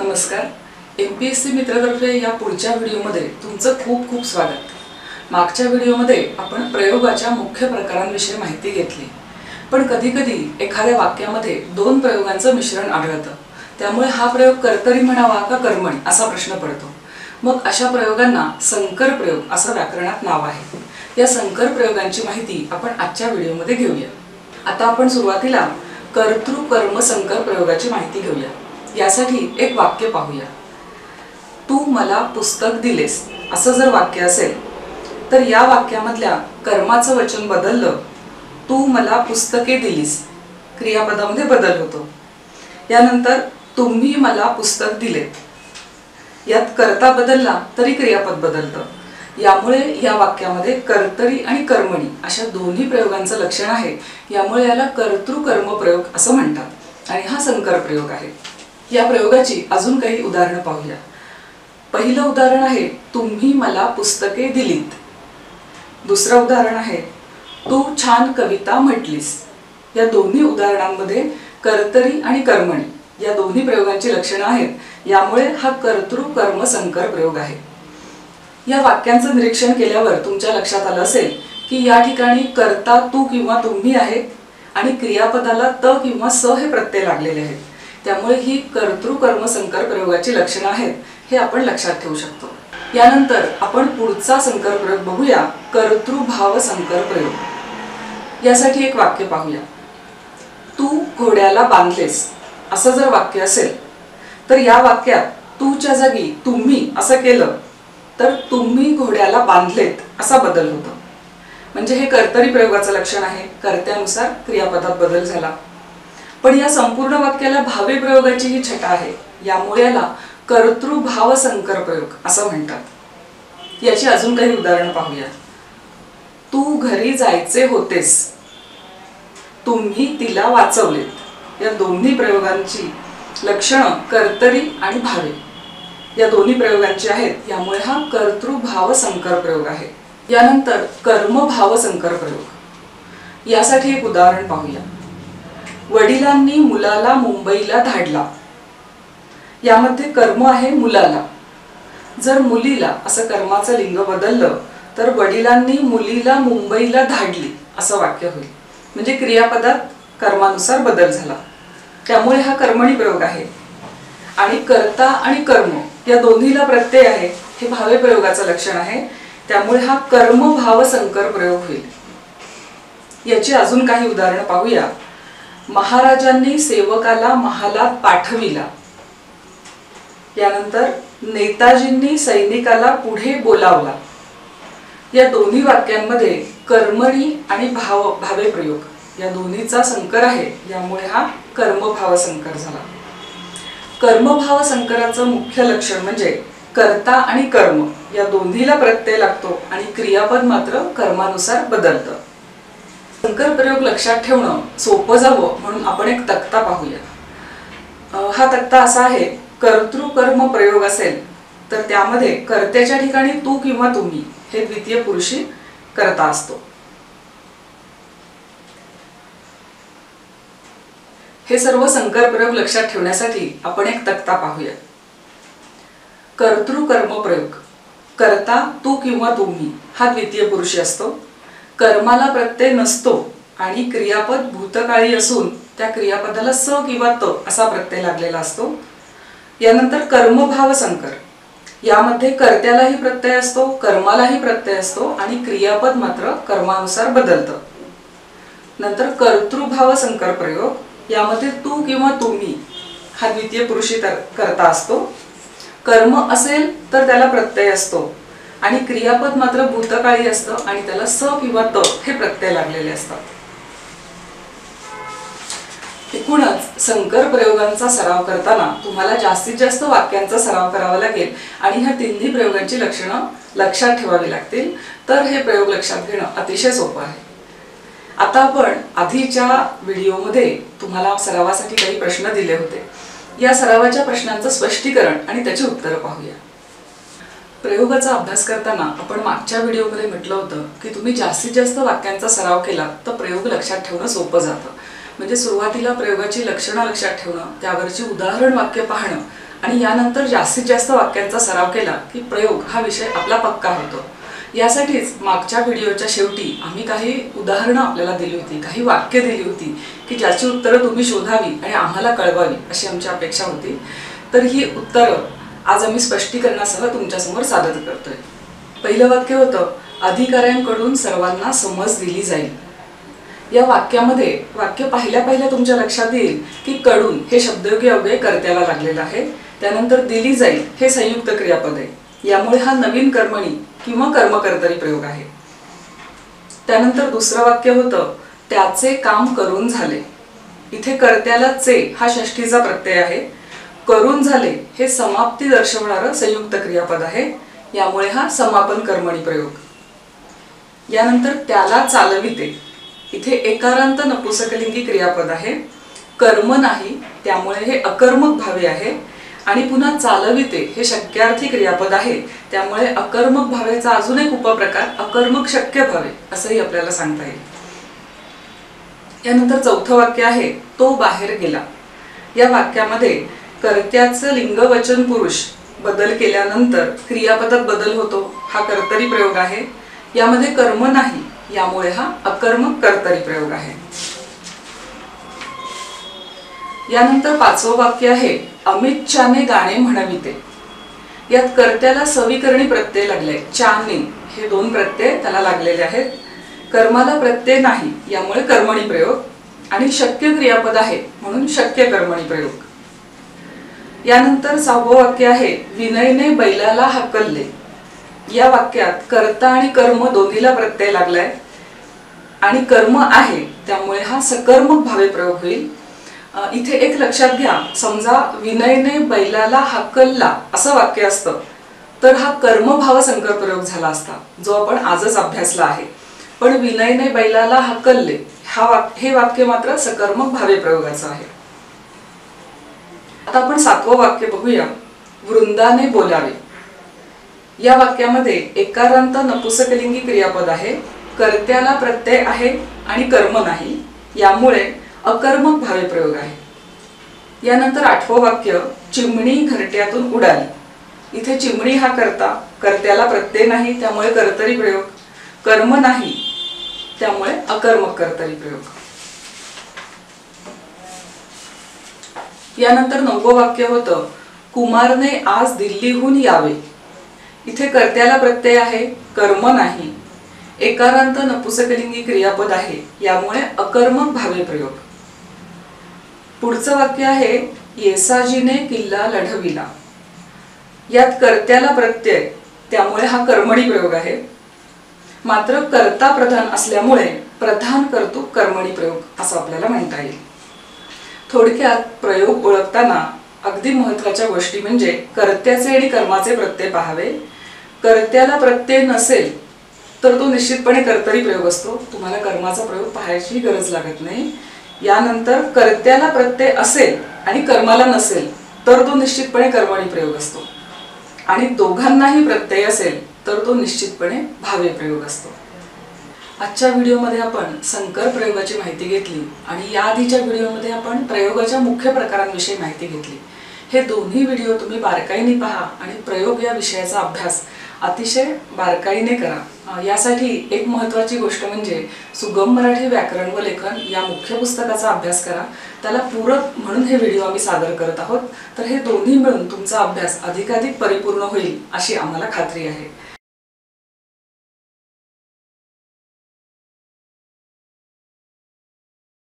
नमस्कार. M P S C मित्रतर्फे या पुढच्या व्हिडिओमध्ये तुमचं खूप खूप स्वागत. मागच्या व्हिडिओमध्ये आपण प्रयोगाच्या मुख्य प्रकारांविषयी माहिती घेतली. पण कधीकधी एखाद्या वाक्यामध्ये दोन प्रयोगांचं मिश्रण आढळतं. त्यामुळे हा प्रयोग कर्तरी म्हणावा का कर्मण असा प्रश्न पडतो. मग अशा प्रयोगांना संकर प्रयोग असं व्याकरणात नाव आहे. या संकर प्रयोगांची माहिती आपण आजच्या व्हिडिओमध्ये घेऊया. आता आपण सुरुवातीला कर्तृ कर्म संकर प्रयोगाची माहिती घेऊया. यासाठी एक वाक्य पाहूया. तू मला पुस्तक दिलेस असं जर वाक्य असेल तर या वाक्यामधल्या कर्माचं वचन बदललं तू मला पुस्तके दिलीस क्रियापदामध्ये बदल होतो. यानंतर तुम्ही मला पुस्तक दिलेत यात कर्ता बदलला तरी क्रियापद बदलतं. यामुळे या वाक्यामध्ये कर्तरी आणि कर्मणी अशा दोन्ही प्रयोगांचं लक्षण आहे. यामुळे याला कर्तृ कर्म प्रयोग असं म्हणतात. आणि हा संकर प्रयोग आहे. या प्रयोगाची अजून काही उदाहरणं पाहूया. पहिलं उदाहरण आहे तुम्ही मला पुस्तके दिलीत. दुसरं उदाहरण आहे तू छान कविता म्हटलीस. या दोन्ही उदाहरणांमध्ये कर्तरी आणि कर्मणी या दोन्ही प्रयोगांची लक्षणं आहेत. यामुळे हा कर्तृ कर्म संकर प्रयोग आहे. या वाक्यांचं निरीक्षण केल्यावर तुमच्या लक्षात आलं असेल की या ठिकाणी कर्ता तू किंवा तुम्ही आहे आणि क्रियापदाला त किंवा स हे प्रत्यय लागलेले आहेत. त्यामुळे ही कर्तृ कर्म संकर प्रयोगाची लक्षणं आहेत हे आपण लक्षात ठेवू शकतो. यानंतर आपण पुढचा संकर प्रयोग बघूया कर्तृभाव संकर प्रयोग यासाठी एक वाक्य पाहूया. तू घोड्याला बांधलेस असं जर वाक्य असेल तर या वाक्यात तूच्या जागी तुम्ही असं केलं तर तुम्ही घोड्याला बांधलेत असा बदल होतो. म्हणजे हे कर्तरी प्रयोगाचं लक्षण आहे. कर्त्यानुसार क्रियापदात बदल झाला. पण या संपूर्ण वाक्याला भावे प्रयोगाची ही छटा आहे. यामुळे याला कर्तृभाव संकर प्रयोग असं म्हणतात. याची अजून काही उदाहरणं पाहूया तू घरी जायचे होतेस. तुम्ही तिला वाचवलेत. या दोन्ही प्रयोगांची लक्षणं कर्तरी आणि भावे. या दोन्ही प्रयोगांची आहेत. यामुळे हा कर्तृभाव संकर प्रयोग आहे. यानंतर कर्मभाव संकर प्रयोग. यासाठी एक उदाहरण पाहूया. वडिलांनी मुलाला मुंबईला धाडला. यामध्ये कर्म आहे मुलाला. जर मुलीला असं कर्माचं लिंग बदललं तर वडिलांनी मुलीला मुंबईला धाडली असं वाक्य होईल. म्हणजे क्रियापदात कर्मानुसार बदल झाला. त्यामुळे हा कर्मणी प्रयोग आहे. आणि कर्ता आणि कर्म या दोन्हीला प्रत्यय आहे हे भावे प्रयोगाचं लक्षण आहे. त्यामुळे हा कर्म भाव संकर प्रयोग होईल. याची अजून काही उदाहरणं पाहूया. महाराजांनी सेवकाला महालात पाठविला. यानंतर नेताजींनी सैनिकाला पुढे बोलावला. या दोन्ही वाक्यांमध्ये कर्मणी आणि भाव भावे प्रयोग या दोन्हीचा संकर आहे. यामुळे हा कर्मभाव संकर झाला. कर्मभाव संकराचं मुख्य लक्षण म्हणजे कर्ता आणि कर्म या दोन्हीला प्रत्यय लागतो आणि क्रियापद मात्र कर्मानुसार बदलतं. संकर प्रयोग लक्षात ठेवणं सोपं जावं म्हणून आपण एक तक्ता पाहूया हा तक्ता असा आहे कर्तृ कर्म प्रयोग असेल तर त्यामध्ये कर्त्याच्या ठिकाणी तू किंवा तुम्ही हे द्वितीय पुरुषी करता असतो. हे सर्व संकर प्रयोग लक्षात ठेवण्यासाठी आपण एक तक्ता पाहूया कर्तृ कर्म प्रयोग. कर्ता तू किंवा तुम्ही हा द्वितीय पुरुषी असतो. कर्माला प्रत्यय नसतो आणि क्रियापद भूतकाळी असून त्या क्रियापदाला स किंवा त असा प्रत्यय लागलेला असतो. यानंतर कर्मभाव संकर यामध्ये कर्त्यालाही प्रत्यय असतो कर्मालाही प्रत्यय असतो आणि क्रियापद मात्र कर्मानुसार बदलतं. नंतर कर्तृभाव संकर प्रयोग. यामध्ये तू किंवा तुम्ही हा द्वितीय पुरुषी तर करता असतो. कर्म असेल तर त्याला प्रत्यय असतो. आणि क्रियापद मात्र भूतकाळी असतं आणि त्याला स किंवा त हे प्रत्यय लागलेले असतात. एकूणच संकर प्रयोगांचा सराव करताना तुम्हाला जास्तीत जास्त वाक्यांचा सराव करावा लागेल आणि ह्या तिन्ही प्रयोगांची लक्षणं लक्षात ठेवावी लागतील. तर हे प्रयोग लक्षात घेणं अतिशय सोपं आहे. आता आपण आधीच्या व्हिडिओमध्ये तुम्हाला सरावासाठी काही प्रश्न दिले होते. या सरावाच्या प्रश्नांचं स्पष्टीकरण आणि त्याची उत्तरं पाहूया. प्रयोगाचा अभ्यास करताना आपण मागच्या व्हिडिओमध्ये म्हटलं होतं की तुम्ही जास्तीत जास्त वाक्यांचा सराव केला तर प्रयोग लक्षात ठेवणं सोपं जातं. म्हणजे सुरुवातीला प्रयोगाची लक्षणं लक्षात ठेवणं त्यावरची उदाहरण वाक्य पाहणं आणि यानंतर जास्तीत जास्त वाक्यांचा सराव केला की प्रयोग हा विषय आपला पक्का होतो. यासाठीच मागच्या व्हिडिओच्या शेवटी आम्ही काही उदाहरणं आपल्याला दिली होती काही वाक्य दिली होती की ज्याची उत्तरं तुम्ही शोधावी आणि आम्हाला कळवावी अशी आमची अपेक्षा होती. तर ही उत्तरं आज आम्ही स्पष्टीकरणासह तुमच्यासमोर सादर करतोय. पहिलं वाक्य होतं अधिकाऱ्यांकडून सर्वांना समज दिली जाईल. या वाक्यामध्ये वाक्य पाहिल्या पाहिल्या तुमच्या लक्षात येईल की कडून हे शब्दयोगी अव्यय कर्त्याला लागलेलं आहे. त्यानंतर दिली जाईल हे संयुक्त क्रियापद आहे. यामुळे हा नवीन कर्मणी किंवा कर्मकर्तरी प्रयोग आहे. त्यानंतर दुसरं वाक्य होतं त्याचे काम करून झाले. इथे कर्त्याला चे हा षष्ठीचा प्रत्यय आहे. करून झाले हे समाप्ती दर्शवणारं संयुक्त क्रियापद आहे. यामुळे हा समापन कर्मणी प्रयोग. यानंतर त्याला चालविते. इथे एकारांत नपुसकलिंगी क्रियापद आहे. कर्म नाही त्यामुळे हे अकर्मक भावे आहे. आणि पुन्हा चालविते हे शक्यार्थी क्रियापद आहे. त्यामुळे अकर्मक भावेचा अजून एक उपप्रकार अकर्मक शक्य भावे असंही आपल्याला सांगता येईल. यानंतर चौथं वाक्य आहे तो बाहेर गेला. या वाक्यामध्ये कर्त्याचं लिंग वचन पुरुष बदल केल्यानंतर क्रियापदात बदल होतो. हा कर्तरी प्रयोग आहे. यामध्ये कर्म नाही यामुळे हा अकर्मक कर्तरी प्रयोग आहे. यानंतर पाचवं वाक्य आहे अमित चाने गाणे म्हणविते. यात कर्त्याला सविकरणी प्रत्यय लागले. चाने हे दोन प्रत्यय त्याला लागलेले आहेत. कर्माला प्रत्यय नाही यामुळे कर्मणी प्रयोग. आणि शक्य क्रियापद आहे म्हणून शक्य कर्मणी प्रयोग. यानंतर सहावं वाक्य आहे विनयने बैलाला हकलले. या वाक्यात कर्ता आणि कर्म दोन्हीला प्रत्यय लागलाय. आणि कर्म आहे त्यामुळे हा सकर्मक भावे प्रयोग होईल. इथे एक लक्षात घ्या समजा विनयने बैलाला हकलला असं वाक्य असतं. तर हा कर्मभाव संकर प्रयोग झाला असता जो आपण आजच अभ्यासला आहे. पण विनयने बैलाला हकलले हा वाक हे वाक्य मात्र सकर्मक भावे प्रयोगाचं आहे. आता आपण सातवं वाक्य बघूया. वृंदाने बोलावे. या वाक्यामध्ये एकारांत नपुसकलिंगी क्रियापद आहे. कर्त्याला प्रत्यय आहे आणि कर्म नाही. यामुळे अकर्मक भावे प्रयोग आहे. यानंतर आठवं वाक्य चिमणी घरट्यातून उडाली. इथे चिमणी हा कर्ता. कर्त्याला प्रत्यय नाही त्यामुळे कर्तरी प्रयोग. कर्म नाही त्यामुळे अकर्मक कर्तरी प्रयोग. यानंतर नववं वाक्य होतं कुमारने आज दिल्लीहून यावे. इथे कर्त्याला प्रत्यय आहे कर्म नाही. एकारांत नपुसकलिंगी क्रियापद आहे यामुळे अकर्मक भावे प्रयोग. पुढचं वाक्य आहे येसाजीने किल्ला लढविला. यात कर्त्याला प्रत्यय त्यामुळे हा कर्मणी प्रयोग आहे. मात्र कर्ता प्रधान असल्यामुळे प्रधान कर्तुक कर्मणी प्रयोग असं आपल्याला म्हणता येईल. थोडक्यात प्रयोग ओळखताना अगदी महत्त्वाच्या गोष्टी म्हणजे कर्त्याचे आणि कर्माचे प्रत्यय पाहावे. कर्त्याला प्रत्यय नसेल तर तो निश्चितपणे कर्तरी प्रयोग असतो. तुम्हाला कर्माचा प्रयोग पाहायची गरज लागत नाही. यानंतर कर्त्याला प्रत्यय असेल आणि कर्माला नसेल तर तो निश्चितपणे कर्मणी प्रयोग असतो. आणि दोघांनाही प्रत्यय असेल तर तो निश्चितपणे भावे प्रयोग असतो. आजच्या व्हिडिओमध्ये आपण संकर प्रयोगाची माहिती घेतली आणि या आधीच्या व्हिडिओमध्ये आपण प्रयोगाच्या मुख्य प्रकारांविषयी माहिती घेतली. हे दोन्ही व्हिडिओ तुम्ही बारकाईने पहा आणि प्रयोग या विषयाचा अभ्यास अतिशय बारकाईने करा. यासाठी एक महत्त्वाची गोष्ट म्हणजे सुगम मराठी व्याकरण व लेखन या मुख्य पुस्तकाचा अभ्यास करा. त्याला पूरक म्हणून हे व्हिडिओ आम्ही सादर करत आहोत. तर हे दोन्ही मिळून तुमचा अभ्यास अधिकाधिक परिपूर्ण होईल अशी आम्हाला खात्री आहे.